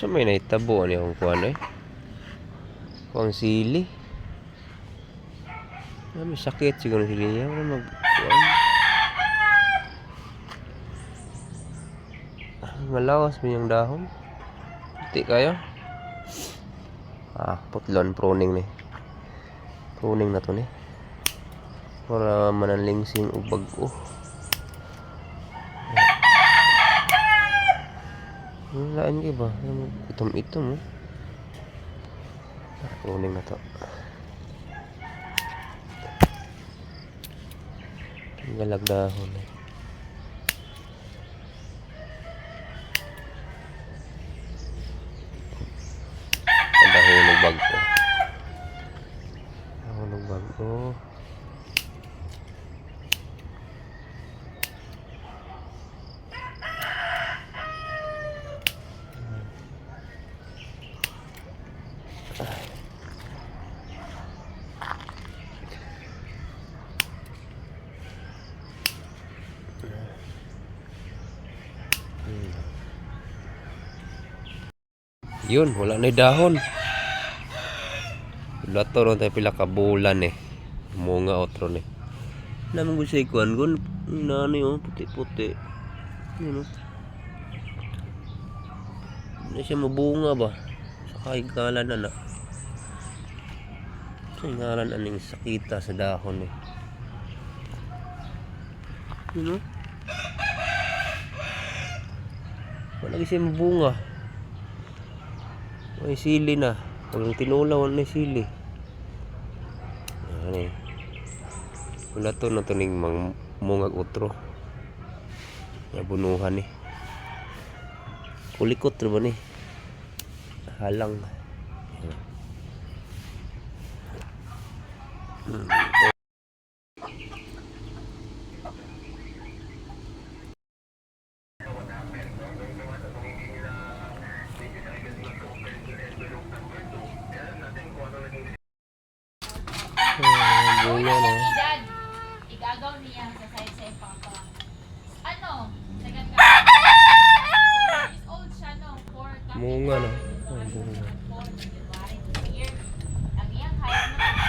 Sa may naitabo niya kung kuhan eh. Kung sili. Ah, may sakit siguro sili niya. Wala mag... kuhan. Ah, Malawas mo yung dahon. Puti kayo. Ah, putlon, pruning ni. Pruning na to ni. Para mananlingsing o bago. Wala kayo ba? Itom-itom oh. Ah, Pruning na to. Galag dahon eh. Ang dahunog bago. Dahunog Yun, wala na dahon. Wala to ron tayo pila ka bulan eh. Munga otro ni. Naman ko sa ikuan gun. Nani oh, puti-puti. Yun oh. Hindi siya mabunga ba? Sa kahigalan na na. Sa ngalan aning sakita sa dahon eh. Yun oh. Wala kasi siya mabunga. May sili na. Walang tinulaw na sili. Ano eh. Wala to na to ning mang mungag utro. Nabunuhan eh. Kulikot rin ba ni? Halang. Ah, Ayun yan. Ah? Igagaw niya sa side sa papa. Ano? Sagat ka. Is old siya, no? Four. Munga, no? Diba? Ang.